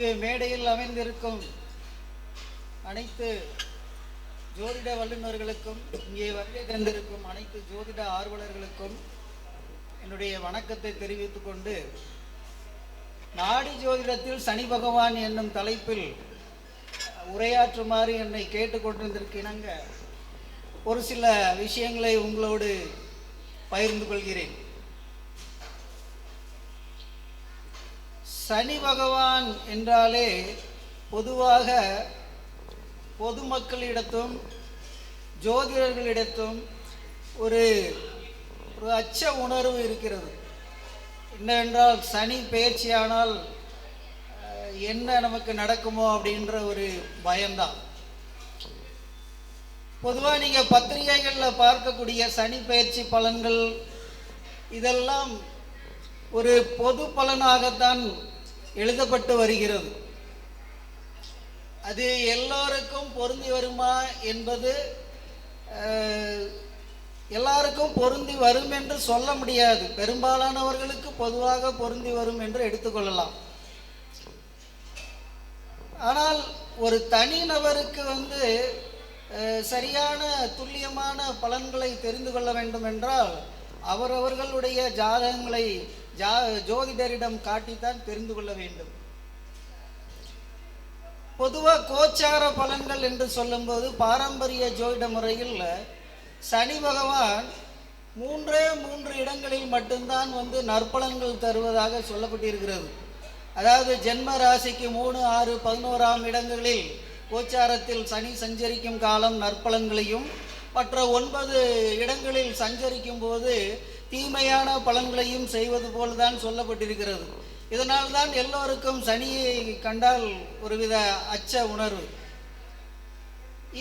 மேடையில் அமைந்திருக்கும் அனைத்து ஜோதிட வல்லுநர்களுக்கும் இங்கே வருகை தந்திருக்கும் அனைத்து ஜோதிட ஆர்வலர்களுக்கும் என்னுடைய வணக்கத்தை தெரிவித்துக் கொண்டு நாடி ஜோதிடத்தில் சனி பகவான் என்னும் தலைப்பில் உரையாற்றுமாறு என்னை கேட்டுக்கொண்டிருந்திருக்கினங்க ஒரு சில விஷயங்களை உங்களோடு பகிர்ந்து கொள்கிறேன். சனி பகவான் என்றாலே பொதுவாக பொதுமக்களிடத்தும் ஜோதிடர்களிடத்தும் ஒரு ஒரு அச்ச உணர்வு இருக்கிறது. என்னவென்றால் சனி பயிற்சியானால் என்ன நமக்கு நடக்குமோ அப்படின்ற ஒரு பயம்தான். பொதுவாக நீங்கள் பத்திரிகைகளில் பார்க்கக்கூடிய சனி பயிற்சி பலன்கள் இதெல்லாம் ஒரு பொது பலனாகத்தான் எழுதப்பட்டு வருகிறது. அது எல்லோருக்கும் பொருந்தி வருமா என்பது எல்லாருக்கும் பொருந்தி வரும் என்று சொல்ல முடியாது. பெரும்பாலானவர்களுக்கு பொதுவாக பொருந்தி வரும் என்று எடுத்துக்கொள்ளலாம் ஆனால் ஒரு தனி நபருக்கு வந்து சரியான துல்லியமான பலன்களை தெரிந்து கொள்ள வேண்டும் என்றால் அவரவர்களுடைய ஜாதகங்களை ஜா ஜோதிடரிடம் காட்டித்தான் தெரிந்து கொள்ள வேண்டும். பொதுவாக கோச்சார பலன்கள் என்று சொல்லும்போது பாரம்பரிய ஜோதிட முறையில் சனி பகவான் மூன்றே மூன்று இடங்களில் மட்டும்தான் வந்து நற்பலன்கள் தருவதாக சொல்லப்பட்டிருக்கிறது. அதாவது ஜென்ம ராசிக்கு மூணு ஆறு பதினோராம் இடங்களில் கோச்சாரத்தில் சனி சஞ்சரிக்கும் காலம் நற்பலன்களையும் மற்ற ஒன்பது இடங்களில் சஞ்சரிக்கும் போது தீமையான பலன்களையும் செய்வது போல்தான் சொல்லப்பட்டிருக்கிறது. இதனால் தான் எல்லோருக்கும் சனியை கண்டால் ஒருவித அச்ச உணர்வு.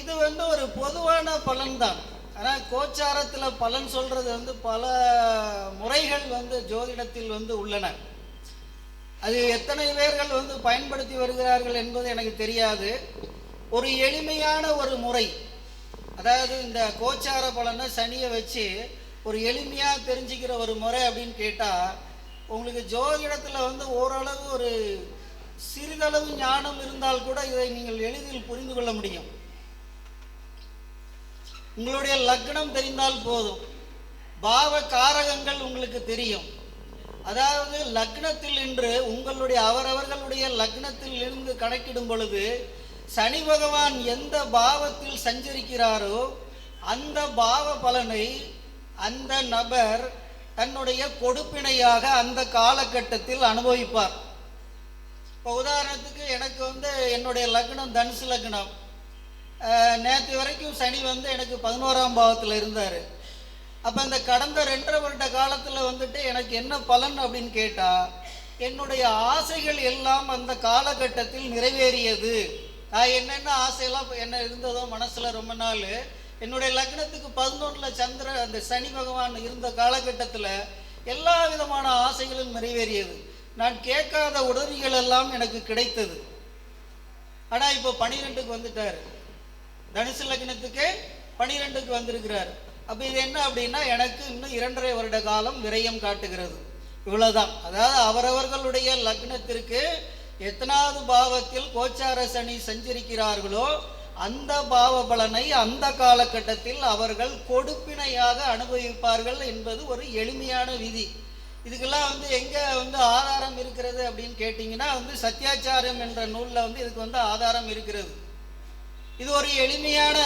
இது வந்து ஒரு பொதுவான பலன்தான். ஆனால் கோச்சாரத்தில் பலன் சொல்றது வந்து பல முறைகள் வந்து ஜோதிடத்தில் வந்து உள்ளன. அது எத்தனை பேர்கள் வந்து பயன்படுத்தி வருகிறார்கள் என்பது எனக்கு தெரியாது. ஒரு எளிமையான ஒரு முறை அதாவது இந்த கோச்சார பலனை சனியை வச்சு ஒரு எளிமையாக தெரிஞ்சுக்கிற ஒரு முறை அப்படின்னு கேட்டால் உங்களுக்கு ஜோதிடத்தில் வந்து ஓரளவு ஒரு சிறிதளவு ஞானம் இருந்தால் கூட இதை நீங்கள் எளிதில் புரிந்து கொள்ள முடியும். உங்களுடைய லக்னம் தெரிந்தால் போதும். பாவ காரகங்கள் உங்களுக்கு தெரியும். அதாவது லக்னத்தில் இன்று உங்களுடைய அவரவர்களுடைய லக்னத்தில் இருந்து கணக்கிடும் பொழுது சனி பகவான் எந்த பாவத்தில் சஞ்சரிக்கிறாரோ அந்த பாவ பலனை அந்த நபர் தன்னுடைய கொடுப்பினையாக அந்த காலகட்டத்தில் அனுபவிப்பார். இப்போ உதாரணத்துக்கு எனக்கு வந்து என்னுடைய லக்னம் தனுசு லக்னம். நேற்று வரைக்கும் சனி வந்து எனக்கு பதினோராம் பாவத்தில் இருந்தார். அப்போ இந்த கடந்த ரெண்டரை வருட காலத்தில் வந்துட்டு எனக்கு என்ன பலன் அப்படின்னு கேட்டால் என்னுடைய ஆசைகள் எல்லாம் அந்த காலகட்டத்தில் நிறைவேறியது. நான் என்னென்ன ஆசையெல்லாம் என்ன இருந்ததோ மனசில் ரொம்ப நாள் என்னுடைய லக்னத்துக்கு பதினொன்றில் சந்திர அந்த சனி பகவான் இருந்த காலகட்டத்தில் எல்லா விதமான ஆசைகளும் நிறைவேறியது. நான் கேட்காத உதவிகள் எல்லாம் எனக்கு கிடைத்தது. ஆனால் இப்போ பனிரெண்டுக்கு வந்துட்டார். தனுசு லக்னத்துக்கு பனிரெண்டுக்கு வந்திருக்கிறார். அப்போ இது என்ன அப்படின்னா எனக்கு இன்னும் இரண்டரை வருட காலம் விரயம் காட்டுகிறது. இவ்வளோதான் அதாவது அவரவர்களுடைய லக்னத்திற்கு எத்தனாவது பாவத்தில் கோச்சார சனி சஞ்சரிக்கிறார்களோ அந்த பாவ பலனை அந்த காலகட்டத்தில் அவர்கள் கொடுப்பினையாக அனுபவிப்பார்கள் என்பது ஒரு எளிமையான விதி. இதுக்கெல்லாம் வந்து எங்கே வந்து ஆதாரம் இருக்கிறது அப்படின்னு கேட்டிங்கன்னா வந்து சத்தியாச்சாரம் என்ற நூலில் வந்து இதுக்கு வந்து ஆதாரம் இருக்கிறது. இது ஒரு எளிமையான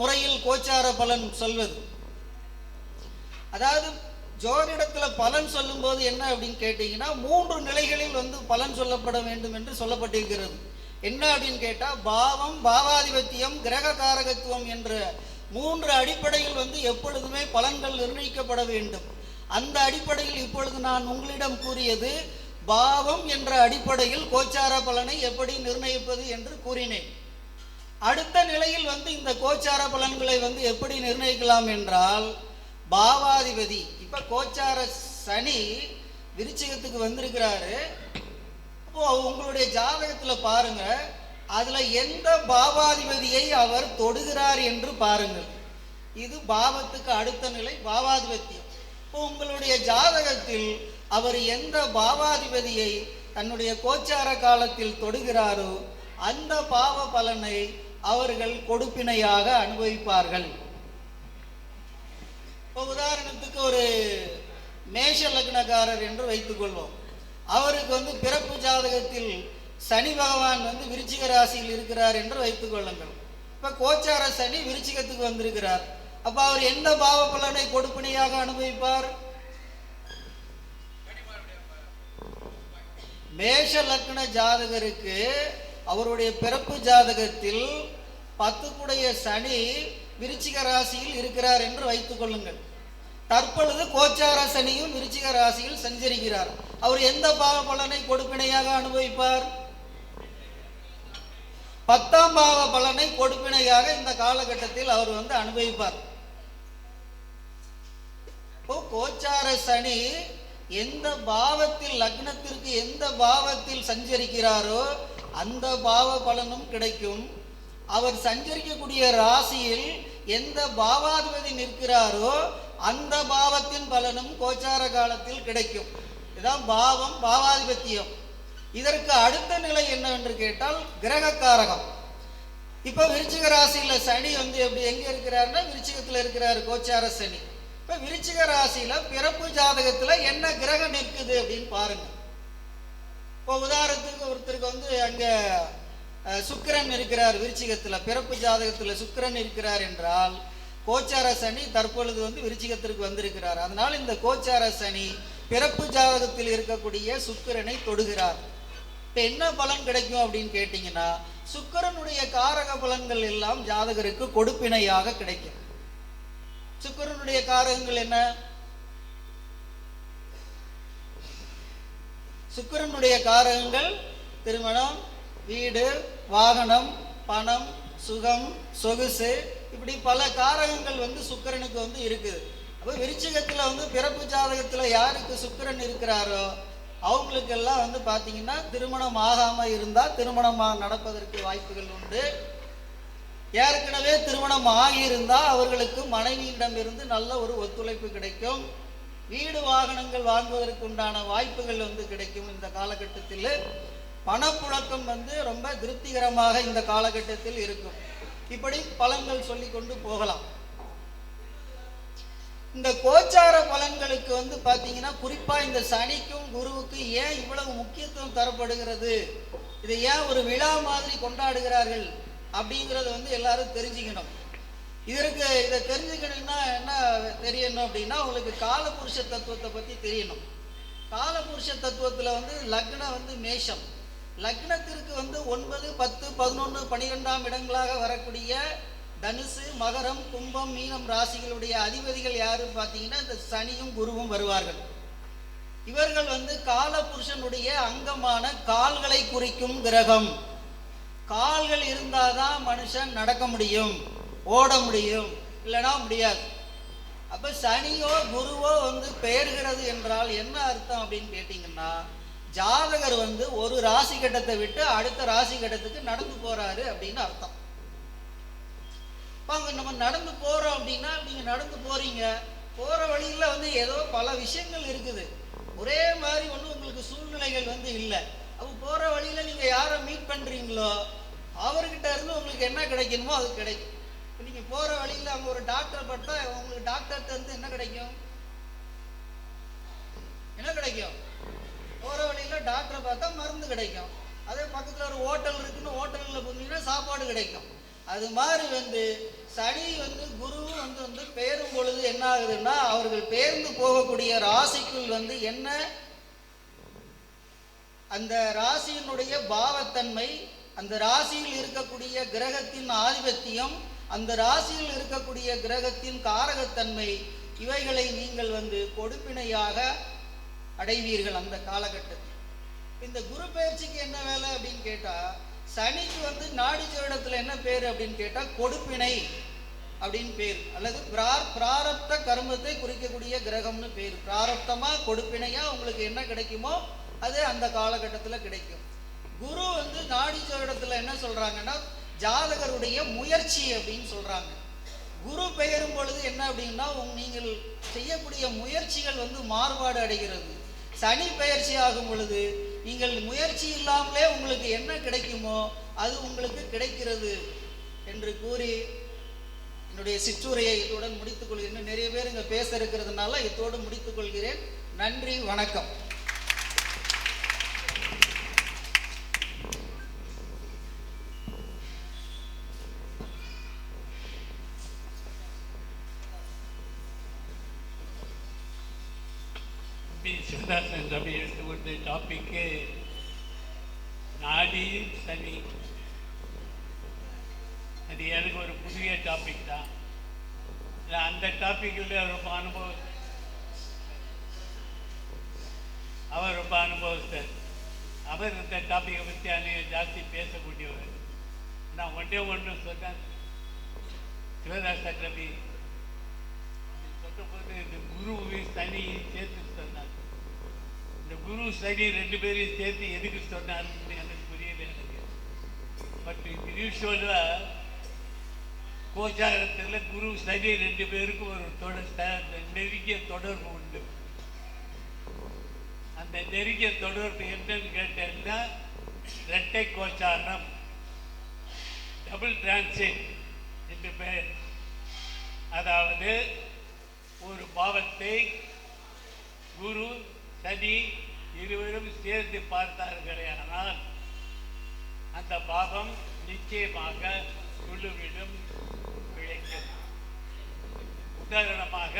முறையில் கோச்சார பலன் சொல்வது. அதாவது ஜோதிடத்தில் பலன் சொல்லும்போது என்ன அப்படின்னு கேட்டிங்கன்னா மூன்று நிலைகளில் வந்து பலன் சொல்லப்பட வேண்டும் என்று சொல்லப்பட்டிருக்கிறது. என்ன அப்படின்னு கேட்டால் பாவம் பாவாதிபத்தியம் கிரக காரகத்துவம் என்ற மூன்று அடிப்படையில் வந்து எப்பொழுதுமே பலன்கள் நிர்ணயிக்கப்பட வேண்டும். அந்த அடிப்படையில் இப்பொழுது நான் உங்களிடம் கூறியது பாவம் என்ற அடிப்படையில் கோச்சார பலனை எப்படி நிர்ணயிப்பது என்று கூறினேன். அடுத்த நிலையில் வந்து இந்த கோச்சார பலன்களை வந்து எப்படி நிர்ணயிக்கலாம் என்றால் பாவாதிபதி இப்போ கோச்சார சனி விருச்சிகத்துக்கு வந்திருக்கிறாரு. இப்போ உங்களுடைய ஜாதகத்துல பாருங்க அதுல எந்த பாவாதிபதியை அவர் தொடுகிறார் என்று பாருங்கள். இது பாவத்துக்கு அடுத்த நிலை பாவாதிபத்தியம் இப்போ உங்களுடைய ஜாதகத்தில் அவர் எந்த பாவாதிபதியை தன்னுடைய கோச்சார காலத்தில் தொடுகிறாரோ அந்த பாவ பலனை அவர்கள் கொடுப்பினையாக அனுபவிப்பார்கள். இப்போ உதாரணத்துக்கு ஒரு மேஷ லக்னக்காரர் என்று வைத்துக்கொள்வோம். அவருக்கு வந்து பிறப்பு ஜாதகத்தில் சனி பகவான் வந்து விருச்சிக ராசியில் இருக்கிறார் என்று வைத்துக் கொள்ளுங்கள். இப்போ கோச்சார சனி விருச்சிகத்துக்கு வந்திருக்கிறார். அப்போ அவர் எந்த பாவ பலனை கொடுப்பனையாக அனுபவிப்பார்? மேஷ லக்ன ஜாதகருக்கு அவருடைய பிறப்பு ஜாதகத்தில் பத்துக்குடைய சனி விருச்சிக ராசியில் இருக்கிறார் என்று வைத்துக் கொள்ளுங்கள். தற்பொழுது கோச்சார சனியும் விருச்சிக ராசியில் சஞ்சரிக்கிறார். அவர் எந்த பாவ பலனை கொடுப்பினையாக அனுபவிப்பார்? பத்தாம் பாவ பலனை கொடுப்பினையாக இந்த காலகட்டத்தில் அவர் வந்து அனுபவிப்பார். இப்போ கோச்சார சனி எந்த பாவத்தில் லக்னத்திற்கு எந்த பாவத்தில் சஞ்சரிக்கிறாரோ அந்த பாவ பலனும் கிடைக்கும். அவர் சஞ்சரிக்கக்கூடிய ராசியில் எந்த பாவாதிபதி நிற்கிறாரோ அந்த பாவத்தின் பலனும் கோச்சார காலத்தில் கிடைக்கும். இதான் பாவம் பாவாதிபத்தியம். இதற்கு அடுத்த நிலை என்னவென்று கேட்டால் கிரகக்காரகம். இப்போ விருச்சிக ராசியில் சனி வந்து எப்படி எங்கே இருக்கிறாருன்னா விருச்சிகத்தில் இருக்கிறாரு கோச்சார சனி. இப்போ விருச்சிக ராசியில் பிறப்பு ஜாதகத்தில் என்ன கிரகம் நிற்குது அப்படின்னு பாருங்க. இப்போ உதாரணத்துக்கு ஒருத்தருக்கு வந்து அங்கே சுக்கிரன் இருக்கிறார் விருச்சிகத்தில். பிறப்பு ஜாதகத்தில் சுக்கிரன் இருக்கிறார் என்றால் கோச்சார சனி தற்பொழுது வந்து விருச்சிகத்திற்கு வந்திருக்கிறார். அதனால் இந்த கோச்சார சனி பிறப்பு ஜாதகத்தில் இருக்கக்கூடிய சுக்கிரனை தொடுகிறார். இப்போ என்ன பலன் கிடைக்கும் அப்படின்னு கேட்டிங்கன்னா சுக்கிரனுடைய காரக பலன்கள் எல்லாம் ஜாதகருக்கு கொடுப்பினையாக கிடைக்கும். சுக்கிரனுடைய காரகங்கள் என்ன? சுக்கிரனுடைய காரகங்கள் திருமணம் வீடு வாகனம் பணம் சுகம் சொகுசு இப்படி பல காரகங்கள் வந்து சுக்கிரனுக்கு வந்து இருக்குது. அப்போ விருச்சிகத்தில் வந்து பிறப்பு ஜாதகத்தில் யாருக்கு சுக்கரன் இருக்கிறாரோ அவங்களுக்கெல்லாம் வந்து பார்த்தீங்கன்னா திருமணம் ஆகாமல் இருந்தால் திருமணம் நடப்பதற்கு வாய்ப்புகள் உண்டு. ஏற்கனவே திருமணம் ஆகியிருந்தால் அவர்களுக்கு மனைவியிடமிருந்து நல்ல ஒரு ஒத்துழைப்பு கிடைக்கும். வீடு வாகனங்கள் வாங்குவதற்கு உண்டான வாய்ப்புகள் வந்து கிடைக்கும் இந்த காலகட்டத்தில். பணப்புழக்கம் வந்து ரொம்ப திருப்திகரமாக இந்த காலகட்டத்தில் இருக்கும். இப்படி பலன்கள் சொல்லி கொண்டு போகலாம். இந்த கோச்சார பலன்களுக்கு வந்து பார்த்தீங்கன்னா குறிப்பாக இந்த சனிக்கும் குருவுக்கும் ஏன் இவ்வளவு முக்கியத்துவம் தரப்படுகிறது? இதை ஏன் ஒரு விழா மாதிரி கொண்டாடுகிறார்கள்? அப்படிங்கிறத வந்து எல்லாரும் தெரிஞ்சுக்கணும். இதற்கு இதை தெரிஞ்சுக்கணும்னா என்ன தெரியணும் அப்படின்னா உங்களுக்கு காலபுருஷ தத்துவத்தை பற்றி தெரியணும். காலபுருஷ தத்துவத்தில் வந்து லக்னம் வந்து மேஷம். லக்னத்திற்கு வந்து ஒன்பது பத்து பதினொன்று பனிரெண்டாம் இடங்களாக வரக்கூடிய தனுசு மகரம் கும்பம் மீனம் ராசிகளுடைய அதிபதிகள் யாரு பார்த்தீங்கன்னா இந்த சனியும் குருவும் வருவார்கள். இவர்கள் வந்து காலபுருஷனுடைய அங்கமான கால்களை குறிக்கும் கிரகம். கால்கள் இருந்தாதான் மனுஷன் நடக்க முடியும் ஓட முடியும் இல்லைன்னா முடியாது. அப்ப சனியோ குருவோ வந்து பெயர்கிறது என்றால் என்ன அர்த்தம் அப்படின்னு கேட்டிங்கன்னா ஜாதகர் வந்து ஒரு ராசி கட்டத்தை விட்டு அடுத்த ராசி கட்டத்துக்கு நடந்து போறாரு அப்படின்னு அர்த்தம். இப்போ அங்கே நம்ம நடந்து போகிறோம் அப்படின்னா நீங்கள் நடந்து போகிறீங்க போகிற வழியில் வந்து ஏதோ பல விஷயங்கள் இருக்குது. ஒரே மாதிரி ஒன்றும் உங்களுக்கு சூழ்நிலைகள் வந்து இல்லை. அப்போ போகிற வழியில் நீங்கள் யாரை மீட் பண்ணுறீங்களோ அவர்கிட்ட இருந்து உங்களுக்கு என்ன கிடைக்கணுமோ அது கிடைக்கும். இப்போ நீங்கள் போகிற வழியில் அங்க ஒரு டாக்டர் பட்டா உங்களுக்கு டாக்டர்கிட்ட இருந்து என்ன கிடைக்கும்? என்ன கிடைக்கும்? போகிற வழியில் டாக்டரை பார்த்தா மருந்து கிடைக்கும். அதே பக்கத்தில் ஒரு ஹோட்டல் இருக்குன்னு ஹோட்டலில் போனீங்கன்னா சாப்பாடு கிடைக்கும். அது மாதிரி வந்து சனி வந்து குருவும் வந்து வந்து பெயரும் பொழுது என்ன ஆகுதுன்னா அவர்கள் பெயர்ந்து போகக்கூடிய ராசிக்குள் வந்து என்ன? அந்த ராசியினுடைய பாவத்தன்மை அந்த ராசியில் இருக்கக்கூடிய கிரகத்தின் ஆதிபத்தியம் அந்த ராசியில் இருக்கக்கூடிய கிரகத்தின் காரகத்தன்மை இவைகளை நீங்கள் வந்து கொடுப்பினையாக அடைவீர்கள் அந்த காலகட்டத்தில். இந்த குரு பயிற்சிக்கு என்ன வேலை அப்படின்னு கேட்டால் சனிக்கு வந்து நாடி ஜோடத்தில் என்ன பேர் அப்படின்னு கேட்டால் கொடுப்பினை அப்படின்னு பேர். அல்லது பிரார் பிராரப்த கர்மத்தை குறிக்கக்கூடிய கிரகம்னு பேர். பிராரப்தமாக கொடுப்பினையாக உங்களுக்கு என்ன கிடைக்குமோ அது அந்த காலகட்டத்தில் கிடைக்கும். குரு வந்து நாடி ஜோடத்தில் என்ன சொல்கிறாங்கன்னா ஜாதகருடைய முயற்சி அப்படின்னு சொல்கிறாங்க குரு பெயரும் பொழுது என்ன அப்படின்னா உங் நீங்கள் செய்யக்கூடிய முயற்சிகள் வந்து மாறுபாடு அடைகிறது. சனி பெயர்ச்சி ஆகும் பொழுது நீங்கள் முயற்சி இல்லாமலே உங்களுக்கு என்ன கிடைக்குமோ அது உங்களுக்கு கிடைக்கிறது என்று கூறி என்னுடைய சிற்றுரையை இதோடு முடித்துக் கொள்கிறேன் நிறைய பேர் இங்கே பேச இருக்கிறதுனால இதோடு முடித்துக் கொள்கிறேன் நன்றி வணக்கம். எடுத்து டாப்பிக்கு நாடி சனி. அது எனக்கு ஒரு புதிய டாபிக் தான். அந்த டாப்பிக்கில் ரொம்ப அனுபவம். அவர் ரொம்ப அனுபவஸ்தர். அவர் இந்த டாப்பிக்கை பற்றி அன்றைய ஜாஸ்தி பேசக்கூடியவர். நான் ஒன்றே ஒன்று சொன்னேன். சிவதாசன் ரவி சொல்லும்போது இந்த குரு சனி சேர்த்து இந்த குரு சனி ரெண்டு பேரையும் சேர்த்து எதுக்கு சொன்னாருன்னு எனக்கு புரியல எனக்கு பட் யூஸ்வலாக கோச்சாரத்தில் குரு சனி ரெண்டு பேருக்கும் ஒரு தொடர் நெருங்கிய தொடர்பு உண்டு. அந்த நெருங்கிய தொடர்பு என்னன்னு கேட்டேன்னா இரட்டை கோச்சாரம் டபுள் டிரான்சிட் என்று பெயர். அதாவது ஒரு பாவத்தை குரு சனி இருவரும் சேர்ந்து பார்த்தார்களே ஆனால் அந்த பாபம் நிச்சயமாக குழுவிடும் விளைக்கும் உதாரணமாக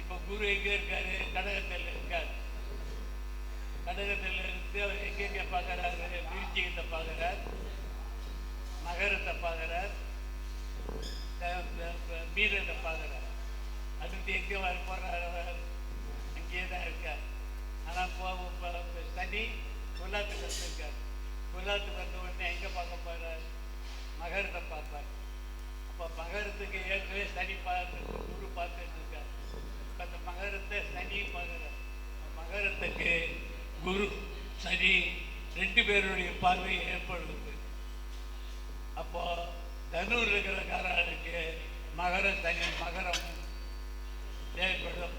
இப்போ குரு எங்கே இருக்காரு? கடகத்தில் இருக்கார். கடகத்தில் இருந்து அவர் எங்கெங்க பார்க்குறாரு திருச்சியத்தை பார்க்குறார் நகரத்தை பார்க்குறார் மீனத்தை பார்க்குறார் அடுத்து எங்கே வர போகிறார் அவர் தான் இருக்கார் ஆனால் போவோம் சனி குலாத்துக்கு வந்திருக்கார் குலாத்துக்கு வந்த உடனே எங்கே பார்க்க போகிறார் மகரத்தை பார்ப்பார். அப்போ மகரத்துக்கு ஏற்கனவே சனி பார்த்து குரு பார்த்துட்டு இருக்கார். இப்போ அந்த மகரத்தை சனி பார்க்குறார். மகரத்துக்கு குரு சனி ரெண்டு பேருடைய பார்வை ஏற்படுது அப்போ தனூர் இருக்கிற காரர்களுக்கு மகர சனி மகரம் ஏற்படும்.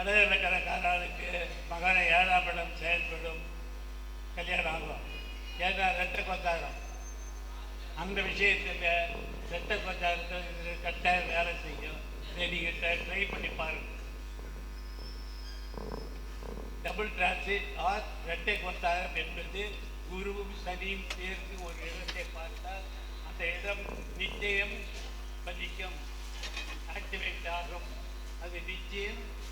கடலில் இருக்கிற காரர்களுக்கு மகர ஏழாம் இடம் செயல்படும் கல்யாணம் ஆகும். ஏன்னா ரெட்ட கொத்தாரம் அந்த விஷயத்தில் ரெட்ட கொத்தாரத்தில் கட்டாயம் வேலை செய்யும். இதை நீங்கள் ட்ரை பண்ணி பாருங்கள் டபுள் டிரான்சிட் ஆர் இரட்டை கொத்தாரம் என்பது குருவும் சனியும் சேர்ந்து ஒரு இடத்தை பார்த்தால் அந்த இடம் நிச்சயம் பதிக்கும். ஆக்டிவேட் ஆகும். அது நிச்சயம்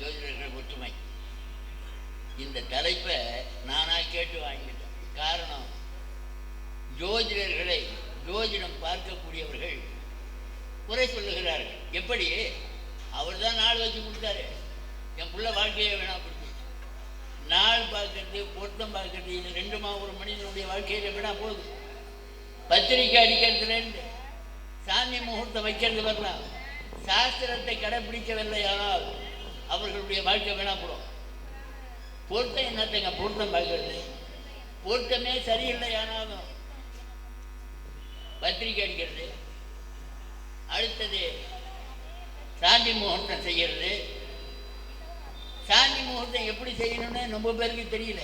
ஜோதிடர்கள் ஒற்றுமை. இந்த தலைப்பை நானா கேட்டு வாங்கிட்டேன். காரணம் ஜோதிடர்களை ஜோதிடம் பார்க்கக்கூடியவர்கள் குறை சொல்லுகிறார்கள். எப்படி? அவர் தான் நாள் வச்சு கொடுத்தாரு. என் பிள்ளை வாழ்க்கையை வேணா கொடுத்து. நாள் பார்க்கறது பொருத்தம் பார்க்கறது இது ரெண்டுமா ஒரு மனிதனுடைய வாழ்க்கையில வேணா போகுது? பத்திரிக்கை அடிக்கிறதுலேருந்து சாமி முகூர்த்தம் வைக்கிறது வரலாம். சாஸ்திரத்தை கடைபிடிக்கவில்லையானால் அவர்களுடைய வாழ்க்கை வீணாப்படும் பொருத்தம் என்னத்தைங்க பொருத்தம் பார்க்கறது பொருத்தமே சரியில்லை ஆனாலும் பத்திரிக்கை அடிக்கிறது. அடுத்தது சாந்தி முகூர்த்தம் செய்கிறது. சாந்தி முகூர்த்தம் எப்படி செய்யணும்னு ரொம்ப பேருக்கு தெரியல.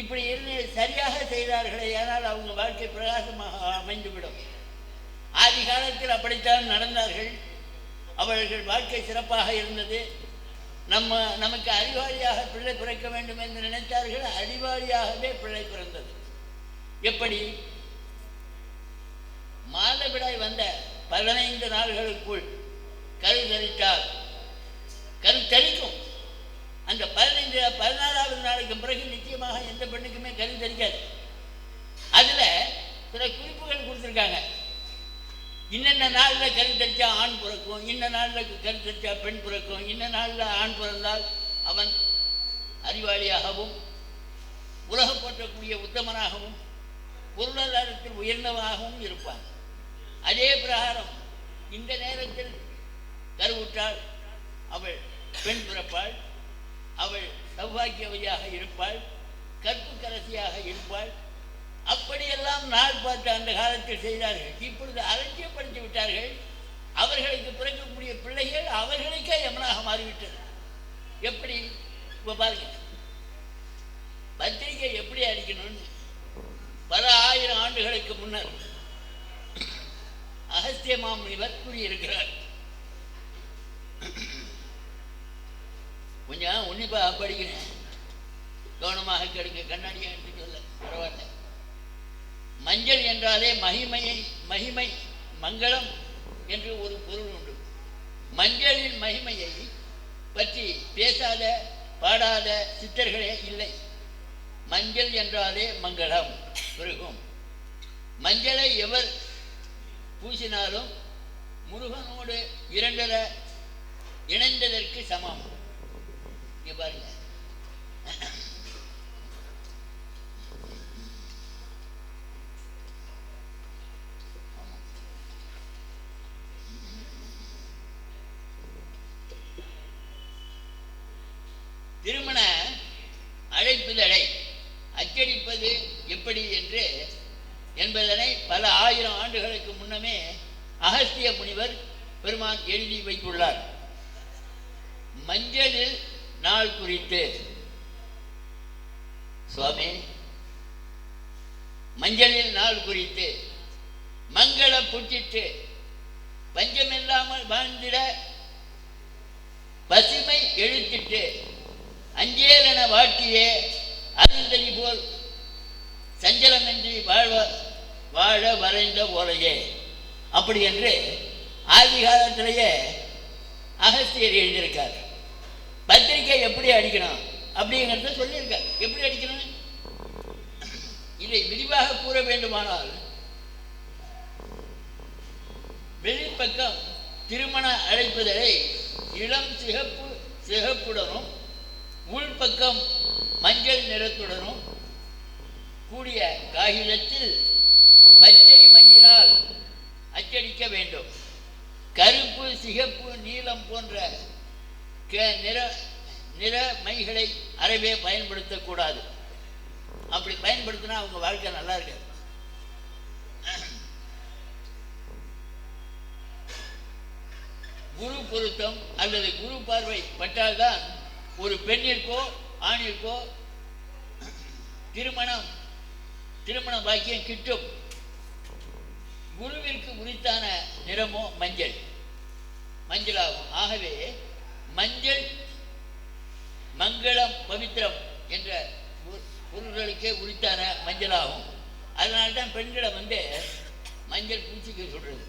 இப்படி இருந்து சரியாக செய்தார்களே ஆனால் அவங்க வாழ்க்கை பிரகாசமாக அமைந்துவிடும். ஆதி காலத்தில் அப்படித்தான் நடந்தார்கள். அவர்கள் வாழ்க்கை சிறப்பாக இருந்தது. நம்ம நமக்கு அறிவாளியாக பிள்ளை பிறக்க வேண்டும் என்று நினைத்தார்கள். அறிவாளியாகவே பிள்ளை பிறந்தது. எப்படி? மாதவிடாய் வந்த பதினைந்து நாள்களுக்குள் கரு தரித்தார் கரு தரிக்கும் அந்த பதினைந்து பதினாறாவது நாளுக்கு பிறகு நிச்சயமாக எந்த பெண்ணுக்குமே கரு தரிக்காது அதில் சில குறிப்புகள் கொடுத்துருக்காங்க. இன்னென்ன நாளில் கருத்தரிச்சா ஆண் பிறக்கும் இன்ன நாளில் கருத்தரிச்சா பெண் பிறக்கும் இன்ன நாளில் ஆண் பிறந்தால் அவன் அறிவாளியாகவும் உலகம் போற்றக்கூடிய உத்தமனாகவும் பொருளாதாரத்தில் உயர்ந்தவனாகவும் இருப்பான். அதே பிரகாரம் இந்த நேரத்தில் கருவுற்றால் அவள் பெண் பிறப்பாள் அவள் சௌபாக்கியவையாக இருப்பாள் கற்புக்கரசியாக இருப்பாள் அப்படியெல்லாம் நாள் பார்த்து அந்த காலத்தில் செய்தார்கள். இப்பொழுது அலட்சியப்படுத்தி விட்டார்கள். அவர்களுக்கு பிறக்கக்கூடிய பிள்ளைகள் அவர்களுக்கே யமனாக மாறிவிட்டது. எப்படி? இப்போ பாருங்க. பத்திரிகை எப்படி அடிக்கணும்னு? பல ஆயிரம் ஆண்டுகளுக்கு முன்னர் அகஸ்திய மாமுனிவர் கூறியிருக்கிறார். கொஞ்சம் உன்னிப்பா படிக்கிறேன். கவனமாக கெடுங்க கண்ணாடியை எடுத்து சொல்ல பரவாயில்ல. மஞ்சள் என்றாலே மகிமையை மகிமை மங்களம் என்று ஒரு பொருள் உண்டு. மஞ்சளின் மகிமையை பற்றி பேசாத பாடாத சித்தர்களே இல்லை. மஞ்சள் என்றாலே மங்களம் பெருகும் மஞ்சளை எவர் பூசினாலும் முருகனோடு இரண்டர இணைந்ததற்கு சமம். இங்கே பாருங்க திருமண அழைப்புதலை அச்சடிப்பது எப்படி என்று என்பதனை பல ஆயிரம் ஆண்டுகளுக்கு முன்னமே அகஸ்திய முனிவர் பெருமான் எழுதி வைத்துள்ளார். மஞ்சளில் நாள் குறித்து. சுவாமி மஞ்சளில் நாள் குறித்து. மங்கள புற்றிட்டு பஞ்சமில்லாமல் வாழ்ந்திட பசுமை எழுத்திட்டு அஞ்சேலன வாட்டியே சஞ்சலமின்றி வாழ்வ வாழ வரைந்த போலையே அப்படி என்று ஆதி காலத்திலேயே அகஸ்தியர் எழுதியிருக்கார். பத்திரிக்கை எப்படி அடிக்கணும் அப்படிங்கிறத சொல்லியிருக்கார். எப்படி அடிக்கணும்? இதை விரிவாக கூற வேண்டுமானால் வெளிப்பக்கம் திருமண அழைப்புதலை இளம் சிகப்பு சிகப்புடனும் உள்பக்கம் மஞ்சள் நிறத்துடனும் கூடிய காகிதத்தில் பச்சை மையினால் அச்சடிக்க வேண்டும். கருப்பு சிகப்பு நீலம் போன்ற நிற நிற மைகளை அறவே பயன்படுத்தக்கூடாது அப்படி பயன்படுத்தினா அவங்க வாழ்க்கை நல்லா இருக்காது. குரு பொருத்தம் அல்லது குரு பார்வை பட்டால்தான் ஒரு பெண்ணிற்கோ ஆணிற்கோ திருமணம் திருமண பாக்கியம் கிட்டும். குருவிற்கு உரித்தான நிறமோ மஞ்சள். மஞ்சளாகும். ஆகவே மஞ்சள் மங்களம் பவித்திரம் என்ற குருகளுக்கே உரித்தான மஞ்சளாகும். அதனால தான் பெண்களை வந்து மஞ்சள் பூச்சிக்க சொல்றது.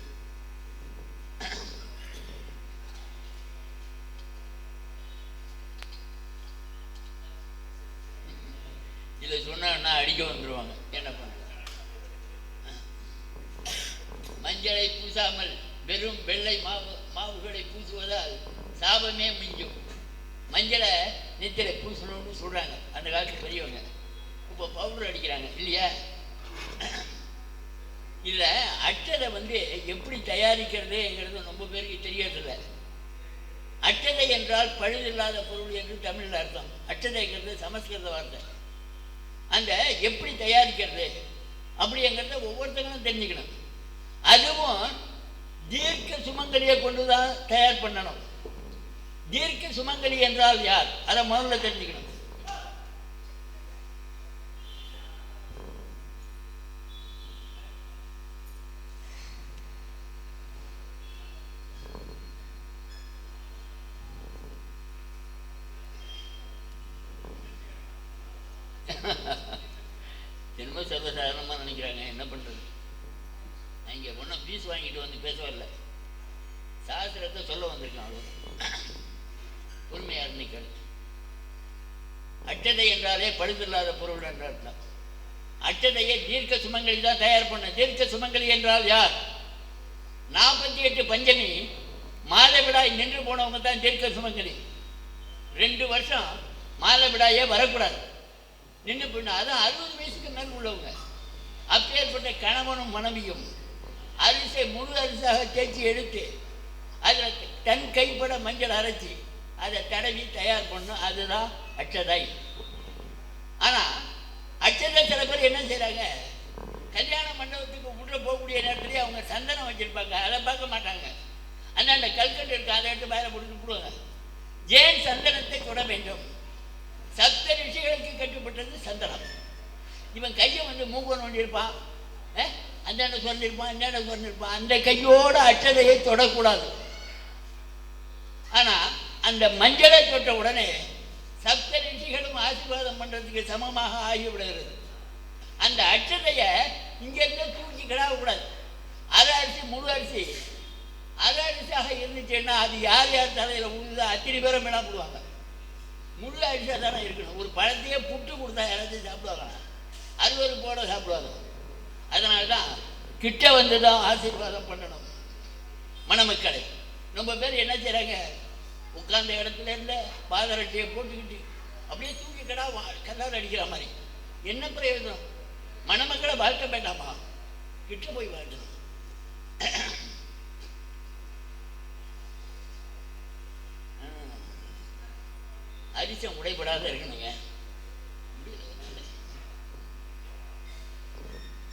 இதை சொன்னா அடிக்க வந்துடுவாங்க என்ன பண்ண மஞ்சளை பூசாமல் வெறும் வெள்ளை மாவு மாவுகளை பூசுவதால் சாபமே மிஞ்சும். மஞ்சளை நெத்தில பூசணும்னு சொல்கிறாங்க அந்த காலத்து பெரியவங்க. இப்போ பவுடர் அடிக்கிறாங்க. இல்லையா? இல்லை அட்டதை வந்து எப்படி தயாரிக்கிறதுங்கிறது ரொம்ப பேருக்கு தெரியறதில்லை அட்டதை என்றால் பழுதில்லாத பொருள் என்று தமிழில் அர்த்தம். அட்டதைங்கிறது சமஸ்கிருத வார்த்தை. அந்த எப்படி தயாரிக்கிறது அப்படிங்கிறத ஒவ்வொருத்தங்களும் தெரிஞ்சுக்கணும். அதுவும் தீர்க்க சுமங்கலியை கொண்டு தான் தயார் பண்ணணும். தீர்க்க சுமங்கலி என்றால் யார்? அதை முதல்ல தெரிஞ்சுக்கணும் என்னமோ சர்வசாதாரணமாக நினைக்கிறாங்க என்ன பண்ணுறது நான் இங்கே ஒன்றும் ஃபீஸ் வாங்கிட்டு வந்து பேச வரல சாஸ்திரத்தை சொல்ல வந்திருக்கான் அவ்வளோ உண்மையாக நிற்கிறது அச்சதை என்றாலே பழுதில்லாத பொருள் என்ற அர்த்தம். அச்சதையை தீர்க்க சுமங்கலி தான் தயார் பண்ண. தீர்க்க சுமங்கலி என்றால் யார்? நாற்பத்தி எட்டு பஞ்சமி மாதவிடாய் நின்று போனவங்க தான் தீர்க்க சுமங்கலி. ரெண்டு வருஷம் மாதவிடாயே வரக்கூடாது. நின்று போயிடணும். அதான் அறுபது வயசுக்கு மேல் உள்ளவங்க. அப்பேற்பட்ட கணவனும் மனைவியும் அரிசை முழு அரிசாக தேய்ச்சி எடுத்து அதில் தன் கைப்பட மஞ்சள் அரைச்சி அதை தடவி தயார் பண்ணும் அதுதான் அச்சதை. ஆனால் அச்சதை சில பேர் என்ன செய்கிறாங்க கல்யாண மண்டபத்துக்கு உள்ள போகக்கூடிய நேரத்துலேயே அவங்க சந்தனம் வச்சுருப்பாங்க. அதை பார்க்க மாட்டாங்க. அந்தாண்ட கல்கட்டு இருக்கு. அதை எடுத்து மேலே போட்டு விடுவாங்க ஏன் சந்தனத்தை தொட வேண்டும்? சப்த ரிஷிகளுக்கு கட்டுப்பட்டது சந்தனம். இவன் கையை வந்து மூக்கன் ஒண்டிருப்பான் அந்தாண்ட சொன்னிருப்பான் இந்தாண்ட சொன்னிருப்பான் அந்த கையோட அச்சதையை தொடக்கூடாது. ஆனால் அந்த மஞ்சளை தொட்ட உடனே சப்த ரிஷிகளும் ஆசீர்வாதம் பண்ணுறதுக்கு சமமாக ஆகிவிடுகிறது. அந்த அச்சதையை இங்கேருந்து தூக்கி கிடாவக்கூடாது. அரை அரிசி முழு அரிசி. அரை அரிசியாக இருந்துச்சுன்னா அது யார் யார் தலையில் உழுதோ அத்தனை பேரும் மேலே போடுவாங்க முழு அரிசியாக தானே இருக்கணும். ஒரு பழத்தையே புட்டு கொடுத்தா யாராச்சும் சாப்பிடுவாங்க அறுவரு போட சாப்பிடுவாங்க. அதனால தான் கிட்ட வந்து தான் ஆசீர்வாதம் பண்ணணும். மணமக்களை ரொம்ப பேர் என்ன செய்கிறாங்க உட்கார்ந்த இடத்துல இருந்த பாதரட்டையை போட்டுக்கிட்டு அப்படியே தூக்கி கடா கல்லால் அடிக்கிற மாதிரி. என்ன பிரயோஜனம்? மணமக்களை வாழ்க்க வேண்டாமா? கிட்ட போய் வாழ்க்கணும் அரிசம் உடைபடாத இருக்கணுங்க.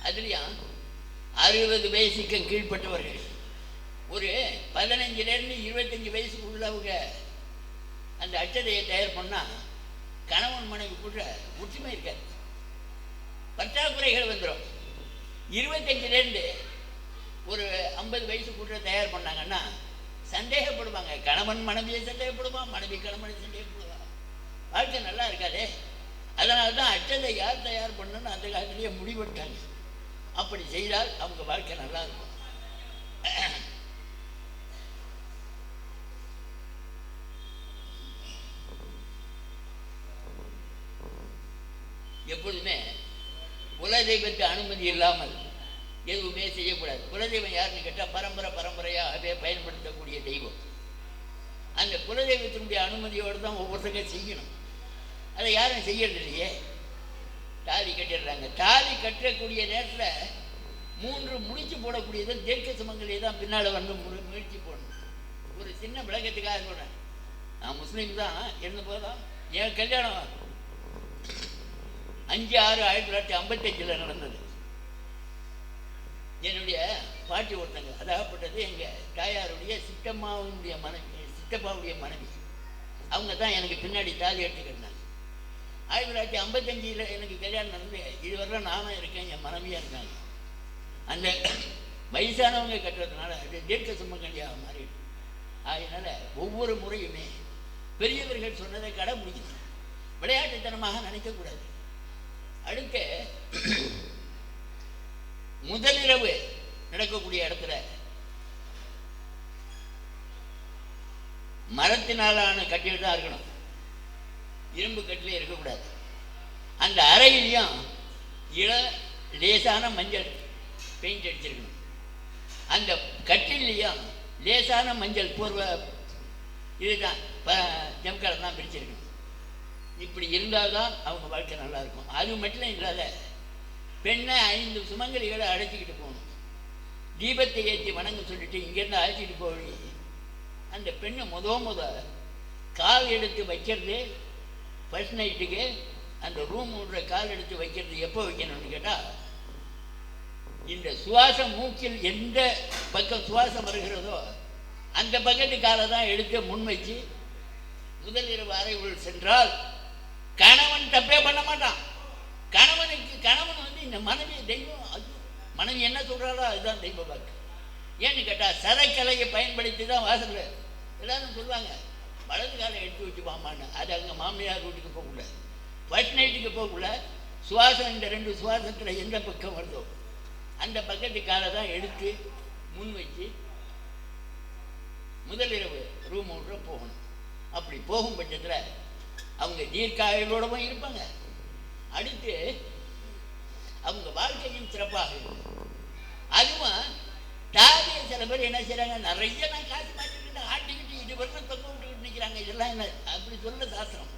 அதுலயும் அறுபது வயசுக்கு கீழ்பட்டவர்கள் ஒரு பதினஞ்சுலேருந்து இருபத்தஞ்சி வயசுக்கு உள்ளவங்க அந்த அச்சதையை தயார் பண்ணால் கணவன் மனைவி கூட ஒற்றுமை இருக்காது. பற்றாக்குறைகள் வந்துடும் இருபத்தஞ்சிலேருந்து ஒரு ஐம்பது வயசு கூட தயார் பண்ணாங்கன்னா சந்தேகப்படுவாங்க. கணவன் மனைவியை சந்தேகப்படுவான் மனைவி கணவனை சந்தேகப்படுவான். வாழ்க்கை நல்லா இருக்காதே. அதனால தான் அச்சதை யார் தயார் பண்ணணும்னு அந்த காலத்திலேயே முடிவெட்டாங்க. அப்படி செய்தால் அவங்க வாழ்க்கை நல்லா இருக்கும். எப்பொழுதுமே குலதெய்வத்து அனுமதி இல்லாமல் எதுவுமே செய்யக்கூடாது. குலதெய்வம் யாருன்னு கேட்டால் பரம்பரை பரம்பரையாகவே பயன்படுத்தக்கூடிய தெய்வம். அந்த குலதெய்வத்தினுடைய அனுமதியோடு தான் ஒவ்வொருத்தங்க செய்யணும். அதை யாரும் செய்யறது இல்லையே தாலி கட்டிடுறாங்க. தாலி கட்டக்கூடிய நேரத்தில் மூன்று முடிச்சு போடக்கூடியது தீர்க்க சுமங்கலியை தான் பின்னால் வந்து முயற்சி போடணும். ஒரு சின்ன விளக்கத்துக்காக சொல்கிறேன் நான் முஸ்லீம் தான் இருந்த போதும்? என் கல்யாணம் அஞ்சு ஆறு ஆயிரத்தி தொள்ளாயிரத்தி ஐம்பத்தஞ்சில் நடந்தது. என்னுடைய பாட்டி ஒருத்தங்க அதாகப்பட்டது எங்கள் தாயாருடைய சித்தம்மாவுடைய மனைவி சித்தப்பாவுடைய மனைவி. அவங்க தான் எனக்கு பின்னாடி தாலி எடுத்துக்கிட்டாங்க ஆயிரத்தி தொள்ளாயிரத்தி ஐம்பத்தஞ்சில் எனக்கு கல்யாணம் நடந்து இதுவரை நானும் இருக்கேன் என் மனைவியாக இருக்காங்க. அந்த வயசானவங்க கட்டுறதுனால அது தீர்க்க சுமங்கலியாக மாறிடும் அதனால் ஒவ்வொரு முறையுமே பெரியவர்கள் சொன்னதை கடை கடைபிடிக்கணும் விளையாட்டுத்தனமாக நினைக்கக்கூடாது. அடுத்த முதலிரவு நடக்கக்கூடிய இடத்துல மரத்தினாலான கட்டில் தான் இருக்கணும். இரும்பு கட்டிலே இருக்கக்கூடாது. அந்த அறையிலையும் இள லேசான மஞ்சள் பெயிண்ட் அடிச்சிருக்கணும். அந்த கட்டிலையும் லேசான மஞ்சள் பூர்வ இதுதான் ப ஜம்காலம் தான் பிரிச்சிருக்கணும். இப்படி இருந்தால் தான் அவங்க வாழ்க்கை நல்லா இருக்கும் அது மட்டும் இல்லாத பெண்ணை ஐந்து சுமங்கலிகளை அழைச்சிக்கிட்டு போகணும். தீபத்தை ஏற்றி வணங்க சொல்லிட்டு இங்கேருந்து அழைச்சிட்டு போய் அந்த பெண்ணை முத முத கால் எடுத்து வைக்கிறதே ஃபர்ஸ்ட் நைட்டுக்கு அந்த ரூம் விடுற கால் எடுத்து வைக்கிறது எப்போ வைக்கணும்னு கேட்டால் இந்த சுவாசம் மூக்கில் எந்த பக்கம் சுவாசம் வருகிறதோ அந்த பக்கத்து காலை தான் எடுத்து முன்வைச்சு முதல் இரவு அறைக்குள் சென்றால் கணவன் தப்பே பண்ண மாட்டான். கணவனுக்கு கணவன் வந்து இந்த மனைவி தெய்வம் அது மனைவி என்ன சொல்கிறாரோ அதுதான் தெய்வ வாக்கு. ஏன்னு கேட்டால் சரக்கலையை பயன்படுத்தி தான் வாசல் எல்லாரும் சொல்லுவாங்க வலது காலை எடுத்து வச்சு வாமான்னு அது அங்கே மாமியார் வீட்டுக்கு போகக்கூடாது ஃபர்ஸ்ட் நைட்டுக்கு போகக்கூடாது சுவாசம் இந்த ரெண்டு சுவாசத்தில் எந்த பக்கம் வருதோ அந்த பக்கத்து காலை தான் எடுத்து முன் வச்சு முதலிரவு ரூம் விட்ற போகணும். அப்படி போகும் பட்சத்தில் அவங்க தீர்க்காயலோடவும் இருப்பாங்க. அடுத்து அவங்க வாழ்க்கையும் சிறப்பாக இருக்கும். அதுவும் தாதியை சில பேர் என்ன செய்கிறாங்க நிறைய நான் காசு மாட்டிக்கிட்டு ஆட்டிக்கிட்டு இது வரணும் தொங்க விட்டு பிடிக்கிறாங்க இதெல்லாம் என்ன அப்படி சொல்ல சாஸ்திரம்.